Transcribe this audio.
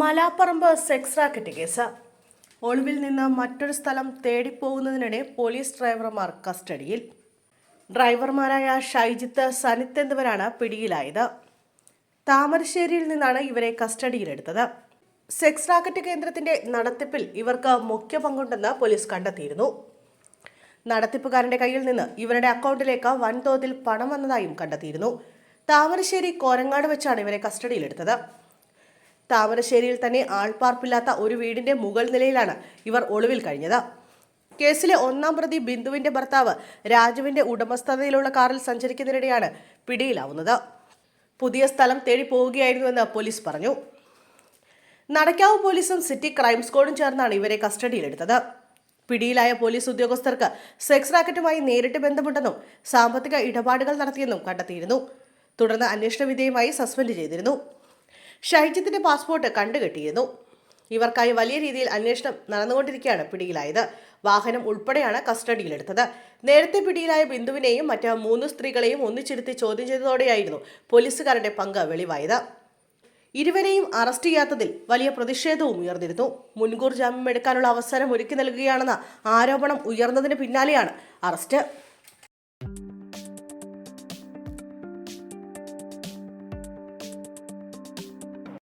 Malaparamba sex racket case. ഒളിവിൽ നിന്ന് മറ്റൊരു സ്ഥലം തേടിപ്പോകുന്നതിനിടെ പോലീസ് ഡ്രൈവർമാർ കസ്റ്റഡിയിൽ. ഡ്രൈവർമാരായ ഷൈജിത്ത് സനിത്ത് എന്നിവരാണ് പിടിയിലായത്. താമരശ്ശേരിയിൽ നിന്നാണ് ഇവരെ കസ്റ്റഡിയിലെടുത്തത്. സെക്സ് റാക്കറ്റ് കേന്ദ്രത്തിന്റെ നടത്തിപ്പിൽ ഇവർക്ക് മുഖ്യ പങ്കുണ്ടെന്ന് പോലീസ് കണ്ടെത്തിയിരുന്നു. നടത്തിപ്പുകാരന്റെ കയ്യിൽ നിന്ന് ഇവരുടെ അക്കൗണ്ടിലേക്ക് വൻതോതിൽ പണം വന്നതായും കണ്ടെത്തിയിരുന്നു. താമരശ്ശേരി കോരങ്ങാട് വെച്ചാണ് ഇവരെ കസ്റ്റഡിയിലെടുത്തത്. താമരശ്ശേരിയിൽ തന്നെ ആൾപ്പാർപ്പില്ലാത്ത ഒരു വീടിന്റെ മുകൾ നിലയിലാണ് ഇവർ ഒളിവിൽ കഴിഞ്ഞത്. കേസിലെ ഒന്നാം പ്രതി ബിന്ദുവിന്റെ ഭർത്താവ് രാജുവിന്റെ ഉടമസ്ഥതയിലുള്ള കാറിൽ സഞ്ചരിക്കുന്നതിനിടെയാണ് പിടിയിലാവുന്നത്. പുതിയ സ്ഥലം തേടി പോവുകയായിരുന്നുവെന്ന് പോലീസ് പറഞ്ഞു. നടക്കാവ് പോലീസും സിറ്റി ക്രൈം സ്ക്വാഡും ചേർന്നാണ് ഇവരെ കസ്റ്റഡിയിലെടുത്തത്. പിടിയിലായ പോലീസ് ഉദ്യോഗസ്ഥർക്ക് സെക്സ് റാക്കറ്റുമായി നേരിട്ട് ബന്ധമുണ്ടെന്നും സാമ്പത്തിക ഇടപാടുകൾ നടത്തിയെന്നും കണ്ടെത്തിയിരുന്നു. തുടർന്ന് അന്വേഷണ വിധേയമായി സസ്പെൻഡ് ചെയ്തിരുന്നു. ഷൈജിത്തിന്റെ പാസ്പോർട്ട് കണ്ടുകെട്ടിയിരുന്നു. ഇവർക്കായി വലിയ രീതിയിൽ അന്വേഷണം നടന്നുകൊണ്ടിരിക്കുകയാണ് പിടിയിലായത്. വാഹനം ഉൾപ്പെടെയാണ് കസ്റ്റഡിയിലെടുത്തത്. നേരത്തെ പിടിയിലായ ബിന്ദുവിനെയും മറ്റ് മൂന്ന് സ്ത്രീകളെയും ഒന്നിച്ചിരുത്തി ചോദ്യം ചെയ്തതോടെയായിരുന്നു പോലീസുകാരുടെ പങ്ക് വെളിവായത്. ഇരുവരെയും അറസ്റ്റ് ചെയ്യാത്തതിൽ വലിയ പ്രതിഷേധവും ഉയർന്നിരുന്നു. മുൻകൂർ ജാമ്യം എടുക്കാനുള്ള അവസരം ഒരുക്കി നൽകുകയാണെന്ന ആരോപണം ഉയർന്നതിന് പിന്നാലെയാണ് അറസ്റ്റ്.